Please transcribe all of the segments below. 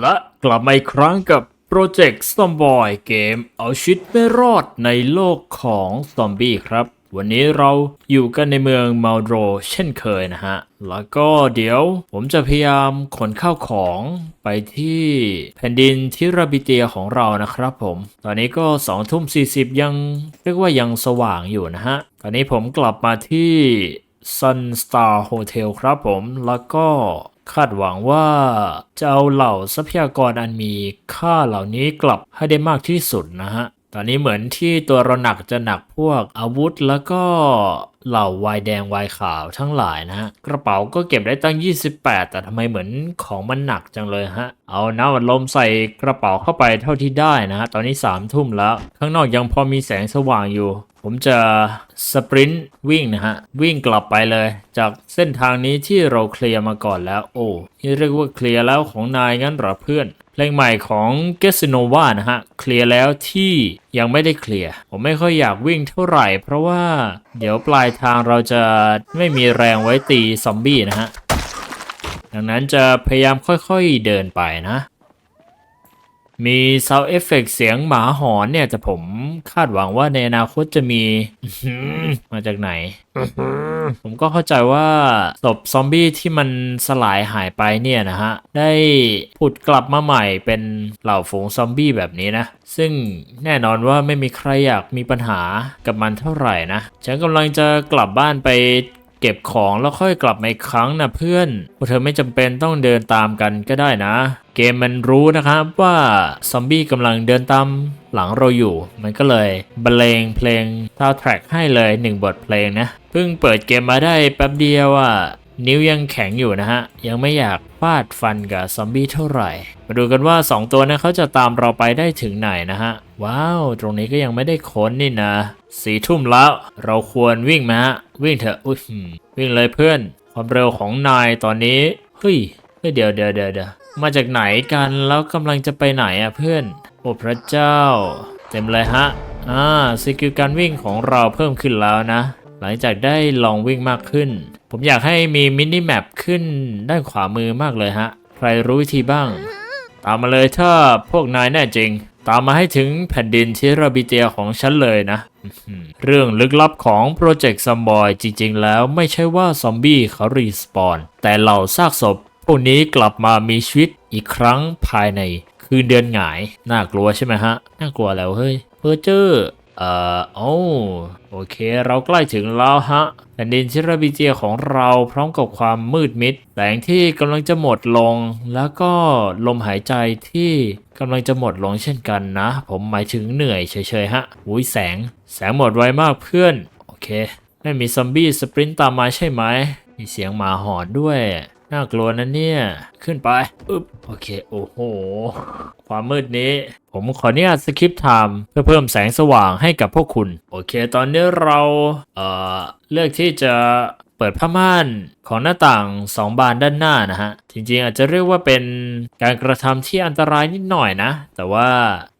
และกลับมาอีกครั้งกับโปรเจกต์ซอมบอยเกม เอาชีวิตไม่รอดในโลกของซอมบี้ครับ วันนี้เราอยู่กันในเมืองมาโดรเช่นเคยนะฮะ แล้วก็เดี๋ยวผมจะพยายามขนข้าวของไปที่แผ่นดินทิราบิเตียของเรานะครับผม ตอนนี้ก็2ทุ่ม40 ยังเรียกว่ายังสว่างอยู่นะฮะ ตอนนี้ผมกลับมาที่ Sun Star Hotel ครับผม แล้วก็ คาดหวังว่าจะเอาเหล่าทรัพยากรอันมีค่าเหล่านี้กลับให้ได้มากที่สุดนะฮะ ตอนนี้เหมือนที่ตัวเราหนักจะหนักพวกอาวุธแล้วก็เหล่าวายแดงวายขาวทั้งหลายนะฮะกระเป๋าก็เก็บได้ตั้ง 28 แต่ทำไมเหมือนของมันหนักจังเลยฮะ เอาน้ำอัดลมใส่กระเป๋าเข้าไปเท่าที่ได้นะฮะตอนนี้3ามทุ่มแล้ว ข้างนอกยังพอมีแสงสว่างอยู่ ผมจะสปรินต์วิ่งนะฮะ วิ่งกลับไปเลย จากเส้นทางนี้ที่เราเคลียร์มาก่อนแล้ว โอ้นี่เรียกว่าเคลียร์แล้วของนายงั้นหรอเพื่อน เพลงใหม่ของ g e s i n o v a นะฮะเคลียร์แล้วที่ยังไม่ได้เคลียร์ ผมไม่ค่อยอยากวิ่งเท่าไหร่ เพราะว่าเดี๋ยวปลายทางเราจะไม่มีแรงไว้ตีซอมบี้นะฮะ ดังนั้นจะพยายามค่อยๆเดินไปนะ มี Sound Effect เสียงหมาหอนเนี่ย แต่ผมคาดหวังว่าในอนาคตจะมีอื้อหือมาจากไหน ผมก็เข้าใจว่าศพซอมบี้ที่มันสลายหายไปเนี่ยนะฮะ ได้ผุดกลับมาใหม่เป็นเหล่าฝูงซอมบี้แบบนี้นะ ซึ่งแน่นอนว่าไม่มีใครอยากมีปัญหากับมันเท่าไหร่นะ ฉันกำลังจะกลับบ้านไป เก็บของแล้วค่อยกลับมาอีกครั้งนะเพื่อนพวกเธอไม่จำเป็นต้องเดินตามกันก็ได้นะ เกมมันรู้นะครับว่าซอมบี้กำลังเดินตามหลังเราอยู่ มันก็เลยบรรเลงเพลงทาวแทร็กให้เลยหนึ่งบทเพลงนะ เพิ่งเปิดเกมมาได้แป๊บเดียวอะนิ้วยังแข็งอยู่นะฮะ ยังไม่อยากฟาดฟันกับซอมบี้เท่าไหร่ มาดูกันว่า 2 ตัวนั้นเขาจะตามเราไปได้ถึงไหนนะฮะ ว้าว ตรงนี้ก็ยังไม่ได้ค้นนี่นะสี่ทุ่มแล้ว เราควรวิ่งไหมฮะ วิ่งเถอะอุ้ยวิ่งเลยเพื่อน ความเร็วของนายตอนนี้เฮ้ยเดี๋ยวเดี๋ยวเดี๋ยวเดี๋ยวมาจากไหนกันแล้วกำลังจะไปไหนอะเพื่อน โอ้พระเจ้า เต็มเลยฮะอ่าสกิลการวิ่งของเราเพิ่มขึ้นแล้วนะ หลังจากได้ลองวิ่งมากขึ้น ผมอยากให้มีมินิแมปขึ้นด้านขวามือมากเลยฮะ ใครรู้วิธีบ้าง ตามมาเลยถ้าพวกนายแน่จริง ตามมาให้ถึงแผ่นดินที่ราบิเตียของฉันเลยนะ เรื่องลึกลับของโปรเจกต์ซัมบอยจริงๆ แล้วไม่ใช่ว่าซอมบี้เขารีสปอนแต่เหล่าซากศพ พวกนี้กลับมามีชีวิตอีกครั้งภายในคืนเดือนหงาย น่ากลัวใช่ไหมฮะ น่ากลัวแล้วเฮ้ยเพอร์เจอร์ เอ่อโอ้โอเค เราใกล้ถึงแล้วฮะแผ่นดินชิราบิเจียของเราพร้อมกับความมืดมิดแสงที่กำลังจะหมดลง แล้วก็ลมหายใจที่กำลังจะหมดลงเช่นกันนะ ผมหมายถึงเหนื่อยเฉยๆฮะอุ้ยแสง แสงหมดไวมากเพื่อน โอเคไม่มีซอมบี้สปรินต์ตามมาใช่ไหมมีเสียงหมาหอนด้วย น่ากลัวนะเนี่ย ขึ้นไปอึ๊บโอเค โอ้โห ความมืดนี้ ผมขออนุญาตสคิปไทม์เพื่อเพิ่มแสงสว่างให้กับพวกคุณ โอเค ตอนนี้เรา เอ่อ เลือกที่จะเปิดผ้าม่านของหน้าต่างสองบานด้านหน้านะฮะ จริงๆ อาจจะเรียกว่าเป็นการกระทำที่อันตรายนิดหน่อยนะ แต่ว่า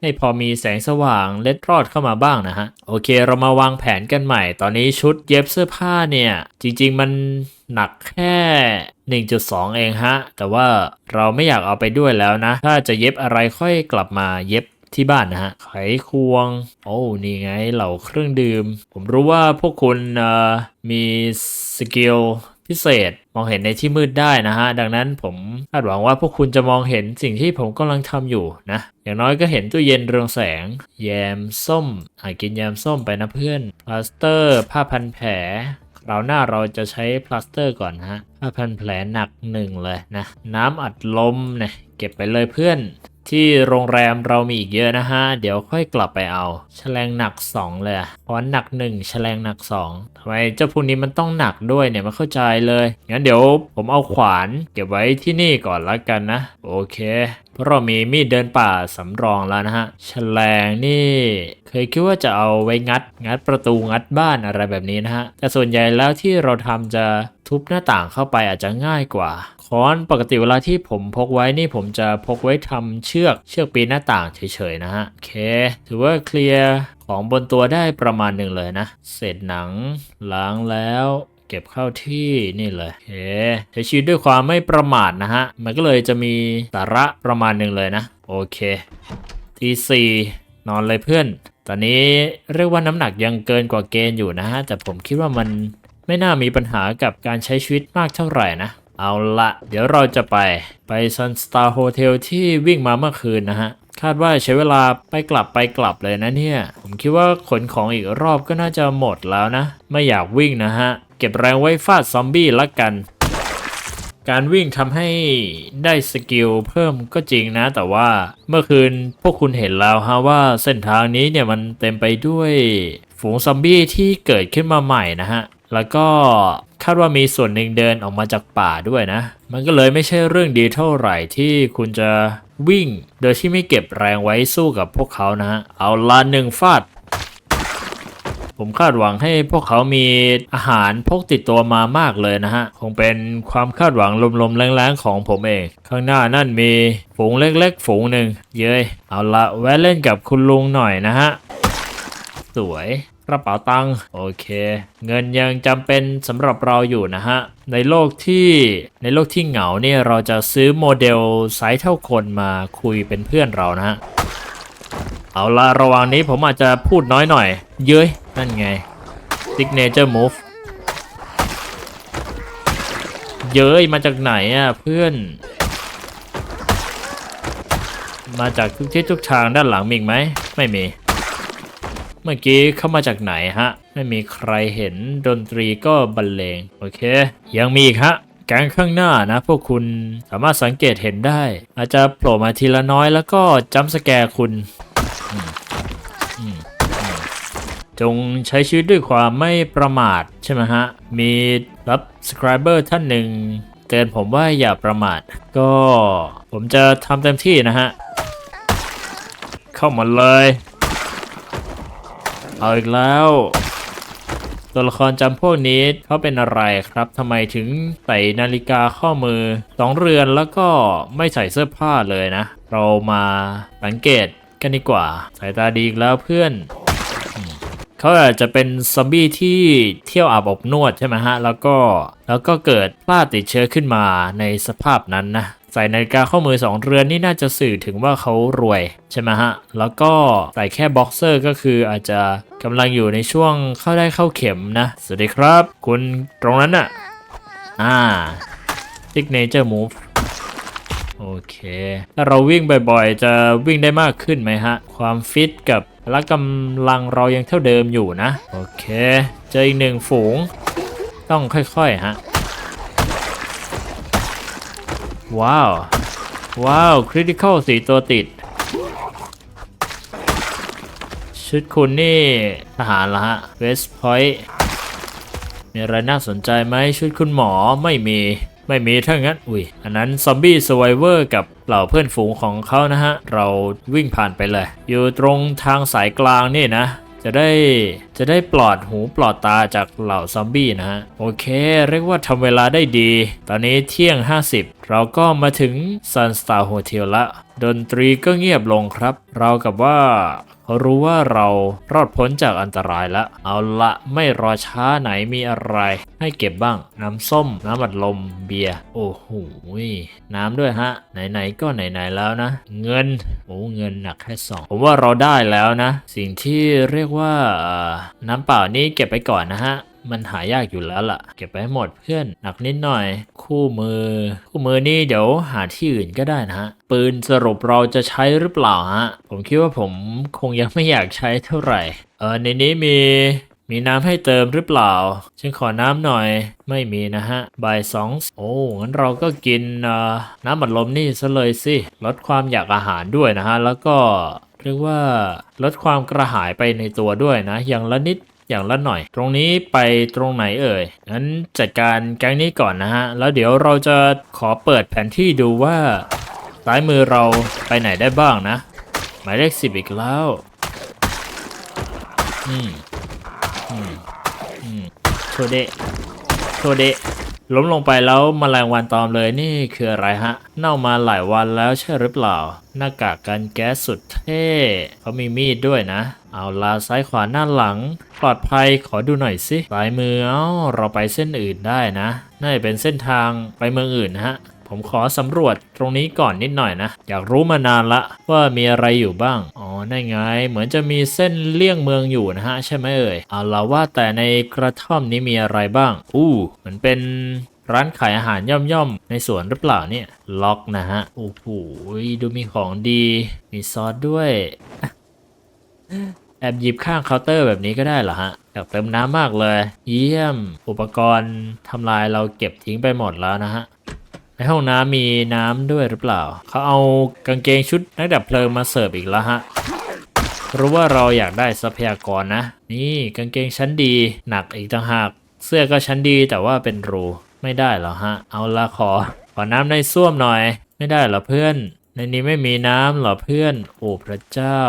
ให้พอมีแสงสว่างเล็ดรอดเข้ามาบ้างนะฮะ โอเค เรามาวางแผนกันใหม่ ตอนนี้ชุดเย็บเสื้อผ้าเนี่ย จริง ๆ มันหนักแค่ 1.2 เองฮะ แต่ว่าเราไม่อยากเอาไปด้วยแล้วนะ ถ้าจะเย็บอะไรค่อยกลับมาเย็บที่บ้านนะฮะ ไขควง โอ้นี่ไงเหล่าเครื่องดื่ม ผมรู้ว่าพวกคุณมีสกิลพิเศษมองเห็นในที่มืดได้นะฮะ ดังนั้นผมคาดหวังว่าพวกคุณจะมองเห็นสิ่งที่ผมกำลังทำอยู่นะ อย่างน้อยก็เห็นตู้เย็นเรืองแสง แยมส้มอะกินแยมส้มไปนะเพื่อนพลาสเตอร์ ผ้าพันแผล คราวหน้าเราจะใช้พลาสเตอร์ก่อนนะฮะผ้าพันแผลหนักหนึ่งเลยนะ น้ำอัดลมเนี่ยเก็บไปเลยเพื่อน ที่โรงแรมเรามีอีกเยอะนะฮะ เดี๋ยวค่อยกลับไปเอาแฉลงหนัก 2 เลยพราะหนัก1แฉลงหนัก 2ทำไมเจ้าพวกนี้มันต้องหนักด้วยเนี่ยไม่เข้าใจเลย งั้นเดี๋ยวผมเอาขวานเก็บไว้ที่นี่ก่อนละกันนะ โอเค เพราะเรามีมีดเดินป่าสำรองแล้วนะฮะแฉลงนี่ เคยคิดว่าจะเอาไว้งัด งัดประตูงัดบ้านอะไรแบบนี้นะฮะ แต่ส่วนใหญ่แล้วที่เราทำจะทุบหน้าต่างเข้าไปอาจจะง่ายกว่าค้อนปกติเวลาที่ผมพกไว้นี่ผมจะพกไว้ทำเชือกเชือกปีนหน้าต่างเฉยๆนะฮะ โอเค ถือว่าเคลียร์ของบนตัวได้ประมาณหนึ่งเลยนะ เศษหนังล้างแล้ว เก็บเข้าที่นี่เลยโอเคใช้ชีวิตด้วยความไม่ประมาทนะฮะ มันก็เลยจะมีสาระประมาณหนึ่งเลยนะ โอเคทีสี่นอนเลยเพื่อน ตอนนี้เรียกว่าน้ำหนักยังเกินกว่าเกณฑ์อยู่นะฮะ แต่ผมคิดว่ามันไม่น่ามีปัญหากับการใช้ชีวิตมากเท่าไหร่นะเอาละเดี๋ยวเราจะไปไป Sun Star Hotel ที่วิ่งมาเมื่อคืนนะฮะ คาดว่าใช้เวลาไปกลับไปกลับเลยนะเนี่ย ผมคิดว่าขนของอีกรอบก็น่าจะหมดแล้วนะ ไม่อยากวิ่งนะฮะ เก็บแรงไว้ฟาดซอมบี้ละกัน การวิ่งทำให้ได้สกิลเพิ่มก็จริงนะ แต่ว่าเมื่อคืนพวกคุณเห็นแล้วฮะว่าเส้นทางนี้เนี่ยมันเต็มไปด้วยฝูงซอมบี้ที่เกิดขึ้นมาใหม่นะฮะ แล้วก็คาดว่ามีส่วนหนึ่งเดินออกมาจากป่าด้วยนะ มันก็เลยไม่ใช่เรื่องดีเท่าไหร่ที่คุณจะ วิ่ง โดยที่ไม่เก็บแรงไว้สู้กับพวกเขานะฮะเอาละหนึ่งฟาด ผมคาดหวังให้พวกเขามีอาหารพกติดตัวมามากเลยนะฮะ คงเป็นความคาดหวังลมๆแรงๆของผมเอง ข้างหน้านั่นมีฝูงเล็กๆ ฝูงหนึ่งเย้ยเอาละแวะเล่นกับคุณลุงหน่อยนะฮะ สวย กระเป๋าตังค์โอเค เงินยังจำเป็นสำหรับเราอยู่นะฮะ ในโลกที่ในโลกที่เหงาเนี่ยเราจะซื้อโมเดลไซส์เท่าคนมาคุยเป็นเพื่อนเรานะฮะ เอาละระหว่างนี้ผมอาจจะพูดน้อยหน่อย เย้ย นั่นไง signature move เย้ยมาจากไหนอะเพื่อน มาจากทุกทิศทุกทางด้านหลังมีอีกไหม ไม่มี เมื่อกี้เข้ามาจากไหนฮะ ไม่มีใครเห็นดนตรีก็บรรเลง โอเค ยังมีอีกฮะแกงข้างหน้านะพวกคุณสามารถสังเกตเห็นได้ อาจจะโผล่มาทีละน้อยแล้วก็จัมสแกร์คุณ จงใช้ชีวิตด้วยความไม่ประมาทใช่ไหมฮะ มีรับ subscriber ท่านหนึ่งเตือนผมว่าอย่าประมาท ก็ผมจะทำเต็มที่นะฮะ เข้ามาเลย เอาอีกแล้วตัวละครจำพวกนี้เขาเป็นอะไรครับทำไมถึงใส่นาฬิกาข้อมือสองเรือนแล้วก็ไม่ใส่เสื้อผ้าเลยนะ เรามาสังเกตกันดีกว่า สายตาดีอีกแล้วเพื่อนเขาอาจจะเป็นซอมบี้ที่เที่ยวอาบอบนวดใช่ไหมฮะ แล้วก็แล้วก็เกิดพลาดติดเชื้อขึ้นมาในสภาพนั้นนะ ใส่นาฬิกาข้อมือสองเรือนนี่น่าจะสื่อถึงว่าเขารวยใช่ไหมฮะ แล้วก็ใส่แค่บ็อกเซอร์ก็คืออาจจะกำลังอยู่ในช่วงเข้าได้เข้าเข็มนะ สวัสดีครับ คุณตรงนั้นน่ะ อ่า signature move โอเค ถ้าเราวิ่งบ่อยๆ จะวิ่งได้มากขึ้นไหมฮะ ความฟิตกับพละกำลังเรายังเท่าเดิมอยู่นะ โอเค เจออีกหนึ่งฝูง ต้องค่อยๆ ฮะ ว้าว ว้าว คริติคอลสีตัวติด ชุดคุณนี่ทหารละฮะ เวสพอยต์ มีอะไรน่าสนใจไหมชุดคุณหมอไม่มี ไม่มีถ้างั้น อุ้ย อันนั้นซอมบี้สไวเวอร์กับเหล่าเพื่อนฝูงของเขานะฮะ เราวิ่งผ่านไปเลย อยู่ตรงทางสายกลางนี่นะ จะได้จะได้ปลอดหูปลอดตาจากเหล่าซอมบี้นะฮะ โอเค เรียกว่าทำเวลาได้ดี ตอนนี้เที่ยง 50 เราก็มาถึงซันสตาร์โฮเทลละ ดนตรีก็เงียบลงครับ เรากับว่า รู้ว่าเรารอดพ้นจากอันตรายแล้ว เอาละไม่รอช้าไหนมีอะไร ให้เก็บบ้าง น้ำส้ม น้ำอัดลม เบียร์ โอ้โหน้ำด้วยฮะ ไหนๆก็ไหนๆแล้วนะ เงิน โอ้เงินหนักแค่สองผมว่าเราได้แล้วนะ สิ่งที่เรียกว่าน้ำเปล่านี่เก็บไปก่อนนะฮะ มันหายากอยู่แล้วล่ะ เก็บไปให้หมดเพื่อน หนักนิดหน่อย คู่มือ คู่มือนี่เดี๋ยวหาที่อื่นก็ได้นะฮะ ปืนสรุปเราจะใช้หรือเปล่าฮะ ผมคิดว่าผมคงยังไม่อยากใช้เท่าไหร่ เออในนี้มีมีน้ำให้เติมหรือเปล่า ฉันขอน้ำหน่อย ไม่มีนะฮะ บ่ายสอง โอ้ งั้นเราก็กินน้ำบัดลมนี่ซะเลยสิ ลดความอยากอาหารด้วยนะฮะ แล้วก็เรียกว่าลดความกระหายไปในตัวด้วยนะ อย่างละนิด อย่างละหน่อย ตรงนี้ไปตรงไหนเอ่ยงั้นจัดการแก๊งนี้ก่อนนะฮะ แล้วเดี๋ยวเราจะขอเปิดแผนที่ดูว่าซ้ายมือเราไปไหนได้บ้างนะ หมายเลขสิบอีกแล้วอืมอืมอืมโชเดโชเด ล้มลงไปแล้วมแมลงวันตอมเลยนี่คืออะไรฮะ เน่ามาหลายวันแล้วใช่หรือเปล่า หน้ากากกันแก๊สสุดเท่เขามีมีดด้วยนะ เอาลาซ้ายขวาหน้าหลัง ปลอดภัยขอดูหน่อยสิซ้ายมือเอ้าเราไปเส้นอื่นได้นะน่าจะเป็นเส้นทางไปเมืองอื่นนะฮะ ผมขอสำรวจตรงนี้ก่อนนิดหน่อยนะ อยากรู้มานานละว่ามีอะไรอยู่บ้าง อ๋อนั่นไง เหมือนจะมีเส้นเลี่ยงเมืองอยู่นะฮะ ใช่ไหมเอ่ยเอาละว่าแต่ในกระท่อมนี้มีอะไรบ้าง อู้เหมือนเป็นร้านขายอาหารย่อมๆ ในสวนหรือเปล่าเนี่ย ล็อกนะฮะ โอ้โหดูมีของดี มีซอสด้วย แอบหยิบข้างเคาน์เตอร์แบบนี้ก็ได้เหรอฮะอยากเติมน้ำมากเลย เยี่ยม อุปกรณ์ทำลายเราเก็บทิ้งไปหมดแล้วนะฮะ ในห้องน้ำมีน้ำด้วยหรือเปล่า เขาเอากางเกงชุดนักดับเพลิงมาเสิร์ฟอีกแล้วฮะรู้ว่าเราอยากได้ทรัพยากรนะ นี่กางเกงชั้นดีหนักอีกต่างหาก เสื้อก็ชั้นดีแต่ว่าเป็นรูไม่ได้เหรอฮะ เอาละขอ ขอน้ำในส้วมหน่อย ไม่ได้เหรอเพื่อน ในนี้ไม่มีน้ำเหรอเพื่อน โอ้พระเจ้า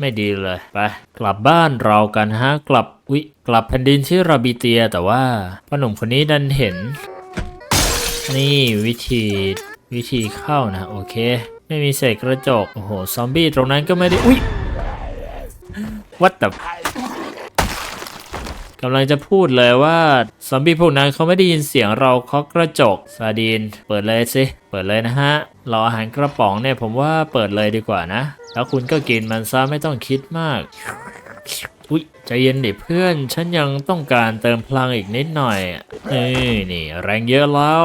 ไม่ดีเลยไปกลับบ้านเรากันฮะกลับวิกลับแผ่นดินที่ราบิเตียแต่ว่าพ่อหนุ่มคนนี้ดันเห็น นี่วิธีวิธีเข้านะโอเค ไม่มีเศษกระจก โอ้โห ซอมบี้ตรงนั้นก็ไม่ได้ อุ้ยวัดแต่กำลังจะพูดเลยว่า ซอมบี้พวกนั้นเขาไม่ได้ยินเสียงเราเคาะกระจกซาดีน เปิดเลยสิ เปิดเลยนะฮะราอาหารกระป๋องเนี่ยผมว่าเปิดเลยดีกว่านะ แล้วคุณก็กินมันซะไม่ต้องคิดมาก อุ๊ยใจเย็นดิเพื่อน ฉันยังต้องการเติมพลังอีกนิดหน่อยเอ้ยนี่แรงเยอะแล้ว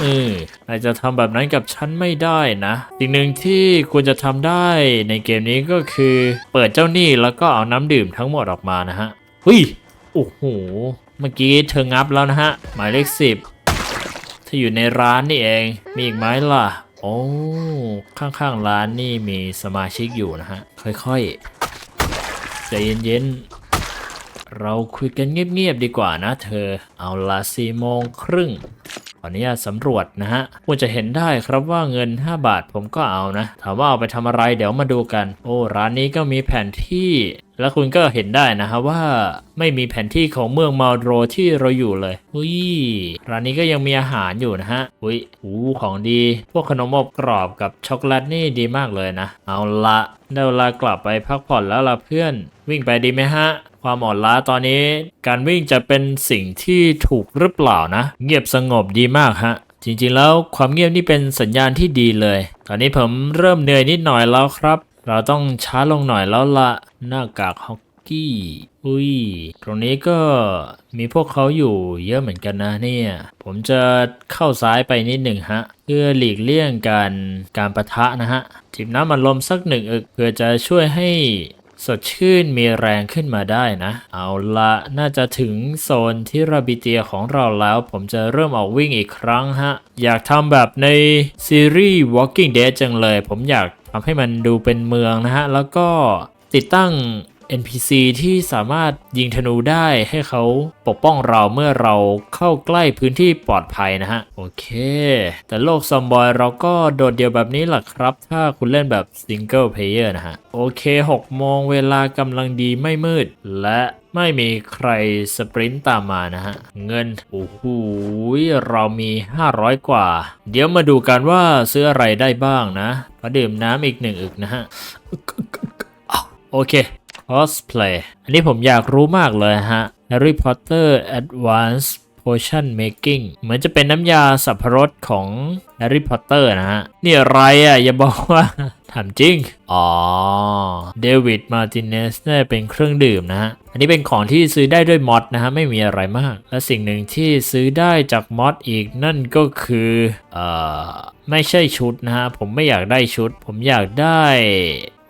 เออนายจะทำแบบนั้นกับฉันไม่ได้นะสิ่งหนึ่งที่ควรจะทำได้ในเกมนี้ก็คือ เปิดเจ้าหนี้แล้วก็เอาน้ำดื่มทั้งหมดออกมานะฮะเฮ้ยโอ้โหเมื่อกี้เธองับแล้วนะฮะ หมายเลขสิบเธออยู่ในร้านนี่เอง มีอีกไหมล่ะ โอ้ ข้างๆร้านนี่มีสมาชิกอยู่นะฮะ ค่อยๆ ใจเย็นๆ เราคุยกันเงียบๆดีกว่านะเธอ เอาละสี่โมงครึ่งขออนุญาตสำรวจนะฮะคุณจะเห็นได้ครับว่าเงิน 5 บาทผมก็เอานะ ถามว่าเอาไปทำอะไรเดี๋ยวมาดูกัน โอ้ ร้านนี้ก็มีแผนที่ แล้วคุณก็เห็นได้นะฮะว่าไม่มีแผนที่ของเมืองมาโดรที่เราอยู่เลยอุ้ยร้านนี้ก็ยังมีอาหารอยู่นะฮะอุ้ยหูของดี พวกขนมอบกรอบกับช็อกโกแลตนี่ดีมากเลยนะ เอาละได้เวลากลับไปพักผ่อนแล้วล่ะเพื่อน วิ่งไปดีไหมฮะ ความอ่อนล้าตอนนี้ การวิ่งจะเป็นสิ่งที่ถูกหรือเปล่านะ เงียบสงบดีมากฮะจริงๆแล้วความเงียบนี่เป็นสัญญาณที่ดีเลย ตอนนี้ผมเริ่มเหนื่อยนิดหน่อยแล้วครับ เราต้องช้าลงหน่อยแล้วละหน้ากากฮอกกี้ อุ้ย ตรงนี้ก็มีพวกเขาอยู่เยอะเหมือนกันนะเนี่ย ผมจะเข้าซ้ายไปนิดหนึ่งฮะ เพื่อหลีกเลี่ยงการการประทะนะฮะจิบน้ำมันลมสักหนึ่งอึกเพื่อจะช่วยให้ สดชื่นมีแรงขึ้นมาได้นะ เอาละน่าจะถึงโซนที่ราบิเตียของเราแล้ว ผมจะเริ่มออกวิ่งอีกครั้งฮะ อยากทำแบบในซีรีส์ Walking Dead จังเลย ผมอยากทำให้มันดูเป็นเมืองนะฮะ แล้วก็ติดตั้ง NPC ที่สามารถยิงธนูได้ให้เขาปกป้องเราเมื่อเราเข้าใกล้พื้นที่ปลอดภัยนะฮะ โอเค แต่โลกซอมบอยเราก็โดดเดี่ยวแบบนี้แหละครับ ถ้าคุณเล่นแบบซิงเกิลเพลเยอร์นะฮะ โอเค 6 โมงเวลากำลังดีไม่มืด และไม่มีใครสปรินต์ตามมานะฮะ เงิน โอ้โหเรามี 500 กว่า เดี๋ยวมาดูกันว่าซื้ออะไรได้บ้างนะขอดื่มน้ำอีกหนึ่งอึกนะฮะ โอเค cosplay อันนี้ผมอยากรู้มากเลยฮะ Harry Potter Advanced Potion Making เหมือนจะเป็นน้ำยาสับปะรดของ Harry Potter นะฮะ นี่อะไรอะ อย่าบอกว่าถามจริง อ๋อ เดวิด มาติเนสน่าจะเป็นเครื่องดื่มนะฮะ อันนี้เป็นของที่ซื้อได้ด้วยมอดนะฮะ ไม่มีอะไรมาก และสิ่งหนึ่งที่ซื้อได้จากมอดอีกนั่นก็คือ เอ่อ ไม่ใช่ชุดนะฮะ ผมไม่อยากได้ชุด ผมอยากได้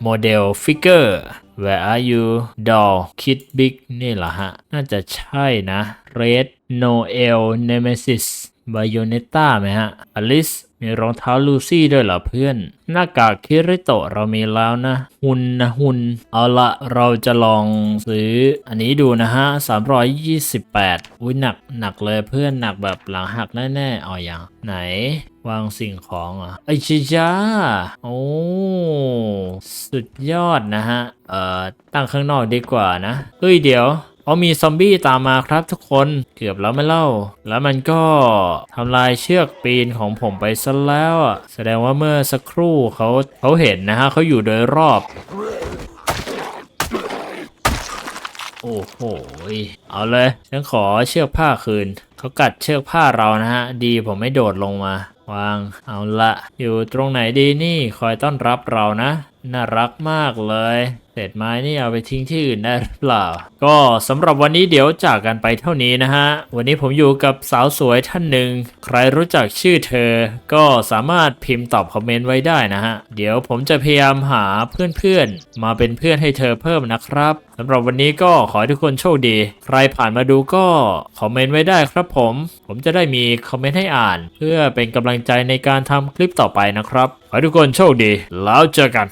โมเดลฟิกเกอร์ Where are you doll Kid Big นี่เหรอฮะ น่าจะใช่นะ Red Noel Nemesis Bayonetta ไหมฮะ Alice มีรองเท้าลูซี่ด้วยเหรอเพื่อน หน้ากากคิริโตะเรามีแล้วนะ หุ่นนะหุ่นเอาละเราจะลองซื้อ อันนี้ดูนะฮะ 328 อุ้ยหนักหนักเลยเพื่อนหนักแบบหลังหักแน่ๆอ๋ออย่างไหนวางสิ่งของอะไอชิจ้าโอ้สุดยอดนะฮะ เอ่อ ตั้งข้างนอกดีกว่านะ เฮ้ยเดี๋ยว อ๋อมีซอมบี้ตามมาครับทุกคนเกือบแล้วไม่เล่า แล้วมันก็ทำลายเชือกปีนของผมไปซะแล้วอะแสดงว่าเมื่อสักครู่เขาเขาเห็นนะฮะเขาอยู่โดยรอบ โอ้โหเอาเลยฉันขอเชือกผ้าคืนเขากัดเชือกผ้าเรานะฮะดีผมไม่โดดลงมา วางเอาละอยู่ตรงไหนดีนี่คอยต้อนรับเรานะ น่ารักมากเลย เศษไม้นี่เอาไปทิ้งที่อื่นได้หรือเปล่า ก็สำหรับวันนี้เดี๋ยวจากกันไปเท่านี้นะฮะ วันนี้ผมอยู่กับสาวสวยท่านหนึ่ง ใครรู้จักชื่อเธอ ก็สามารถพิมพ์ตอบคอมเมนต์ไว้ได้นะฮะ เดี๋ยวผมจะพยายามหาเพื่อนๆ มาเป็นเพื่อนให้เธอเพิ่มนะครับสำหรับวันนี้ก็ขอให้ทุกคนโชคดี ใครผ่านมาดูก็คอมเมนต์ไว้ได้ครับผม ผมจะได้มีคอมเมนต์ให้อ่าน เพื่อเป็นกำลังใจในการทำคลิปต่อไปนะครับ ให้ทุกคนโชคดีแล้วเจอกัน